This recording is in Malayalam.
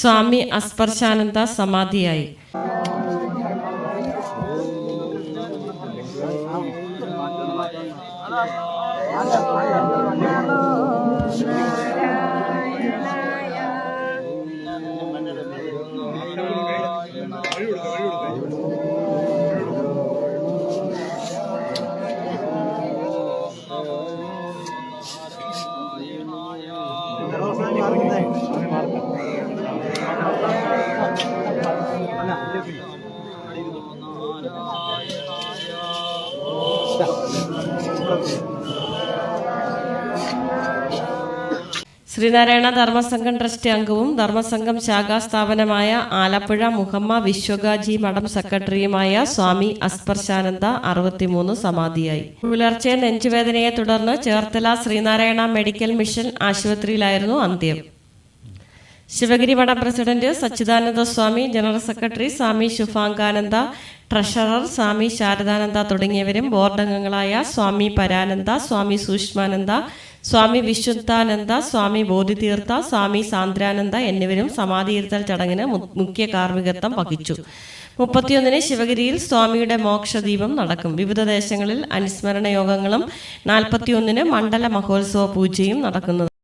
സ്വാമി അസ്പർശാനന്ദ സമാധിയായി. ശ്രീനാരായണ ധർമ്മസംഘം ട്രസ്റ്റ് അംഗവും ധർമ്മസംഘം ശാഖാസ്ഥാപനമായ ആലപ്പുഴ മുഹമ്മ വിശ്വഗാജി മഠം സെക്രട്ടറിയുമായ സ്വാമി അസ്പർശാനന്ദ അറുപത്തിമൂന്ന് സമാധിയായി. പുലർച്ചെ നെഞ്ചുവേദനയെ തുടർന്ന് ചേർത്തല ശ്രീനാരായണ മെഡിക്കൽ മിഷൻ ആശുപത്രിയിലായിരുന്നു അന്ത്യം. Sivagiri Mutt president Sachidananda Swami general secretary Swami Subhangananda treasurer Swami Sharadananda തുടങ്ങിയവരും ബോർഡ് അംഗങ്ങളായ സ്വാമി പരാനന്ദ സ്വാമി സൂക്ഷ്മാനന്ദ സ്വാമി വിശുദ്ധാനന്ദ സ്വാമി ബോധിതീർത്ഥ സ്വാമി സാന്ദ്രാനന്ദ എന്നിവരും സമാധിയിരുത്തൽ ചടങ്ങിന് മുഖ്യ കാർമ്മികത്വം വഹിച്ചു. മുപ്പത്തിയൊന്നിന് ശിവഗിരിയിൽ സ്വാമിയുടെ മോക്ഷദീപം നടക്കും. വിവിധ ദേശങ്ങളിൽ അനുസ്മരണ യോഗങ്ങളും നാൽപ്പത്തിയൊന്നിന് മണ്ഡല മഹോത്സവ പൂജയും നടക്കുന്നത്